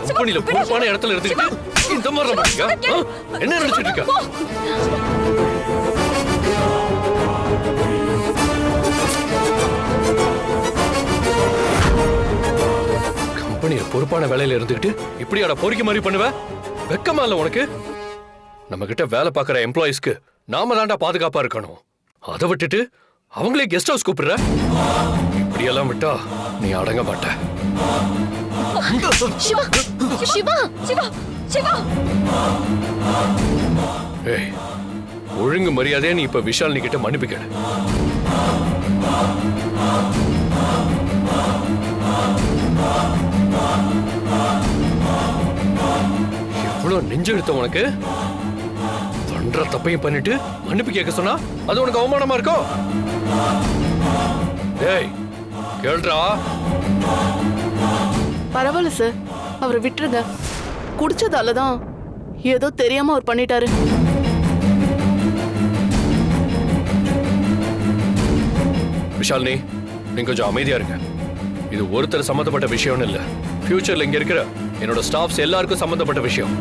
கம்பெனில பொறுப்பான இடத்துல இருந்துக்கிட்டு இந்த மாதிரி பண்ணீங்க ஆ? என்ன நினைச்சிட்டு இருக்க? கம்பெனில பொறுப்பான வேலையில இருந்துக்கிட்டு இப்படியாட பொறிக்க மாதிரி பண்ணுவ? வெக்கமா இல்ல உனக்கு? நம்ம கிட்ட வேலை பார்க்குற எம்ப்ளாயிஸ்க்கு நாம தாண்டா பாதுகாப்பா இருக்கணும். அதை விட்டுட்டு அவங்களே கெஸ்ட் ஹவுஸ் கூப்பிடுற? இப்படியெல்லாம் விட்டா நீ அடங்க மாட்ட. சிவா சிவா சிவா சிவா. ஏய் ஒழுங்கு மரியாதையா நீ இப்ப விஷால் நீ கிட்ட மன்னிப்பு கேளு. எவ்வளவு நெஞ்செழுத்த உனக்கு? பண்ற தப்பையும் பண்ணிட்டு மன்னிப்பு கேட்க சொன்னா அது உனக்கு அவமானமா இருக்கும் டேய் கேள்றா பரவாயில்ல சார் அவரை விட்டுருங்க. குடிச்சதால தான் ஏதோ தெரியாம அவர் பண்ணிட்டாரு. விஷாலினி நீங்க கொஞ்சம் அமைதியா இருங்க. இது ஒருத்தர் சம்பந்தப்பட்ட விஷயம்னு இல்ல. ஃபியூச்சர்ல இங்க இருக்கிற என்னோட ஸ்டாஃப்ஸ் எல்லாருக்கும் சம்பந்தப்பட்ட விஷயம்.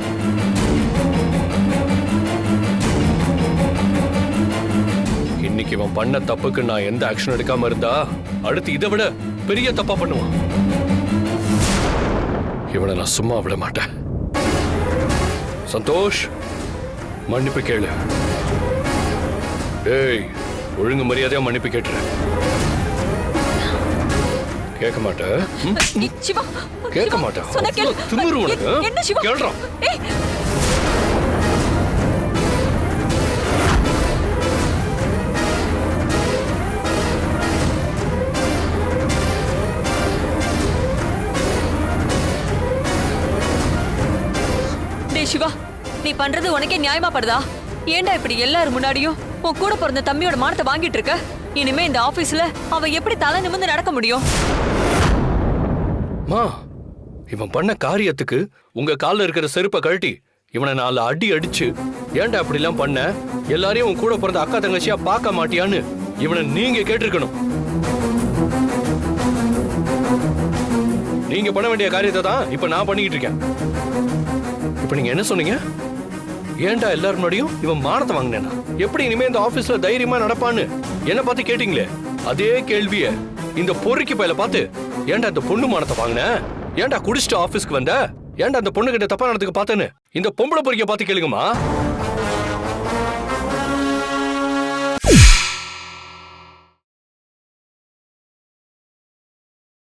இன்னைக்கு இவன் பண்ண தப்புக்கு நான் எந்த ஆக்ஷன் எடுக்காம இருந்தா அடுத்து இதை விட பெரிய தப்பா பண்ணுவான். இவனை நான் சும்மா விட மாட்டேன். சந்தோஷ் மன்னிப்பு கேளு. டேய் ஒழுங்கு மரியாதையா மன்னிப்பு கேட்டுரு கேட்க மாட்டேன்? கேட்க மாட்டேன். திமிரு உனக்கு. கேள்றான் சிவா நீ பண்றது உனக்கே நியாயமா படுதா? ஏன்டா இப்படி எல்லாரும் முன்னாடியும் உன் கூட பிறந்த தம்பியோட மானத்தை வாங்கிட்டு இருக்க? இனிமே இந்த ஆபீஸ்ல அவன் எப்படி தலை நிமிர்ந்து நடக்க முடியும்? மா இவன் பண்ண காரியத்துக்கு உங்க கால்ல இருக்கிற செருப்பை கழட்டி இவனை நாலு அடி அடிச்சு ஏன்டா அப்படிலாம் பண்ண? எல்லாரையும் உன் கூட பிறந்த அக்கா தங்கச்சியா பார்க்க மாட்டியான்னு இவனை நீங்க கேட்டிருக்கணும். நீங்க பண்ண வேண்டிய காரியத்தை தான் இப்ப நான் பண்ணிக்கிட்டு இருக்கேன். இப்ப நீங்க என்ன சொன்னீங்க? ஏன்டா எல்லாரும் முன்னாடியும் இவன் மானத்தை வாங்கினேனா எப்படி இனிமே இந்த ஆபீஸ்ல தைரியமா நடப்பான்னு? என்ன பார்த்து கேட்டீங்களே? அதே கேள்விய இந்த பொறுக்கி பையில பார்த்து ஏன்டா இந்த பொண்ணு மானத்தை வாங்கின? ஏன்டா குடிச்சிட்டு ஆபீஸ்க்கு வந்த? ஏன்டா அந்த பொண்ணு கிட்ட தப்பா நடத்துக்கு பார்த்தேன்னு? இந்த பொம்பளை பொறிக்க பார்த்து கேளுங்கம்மா.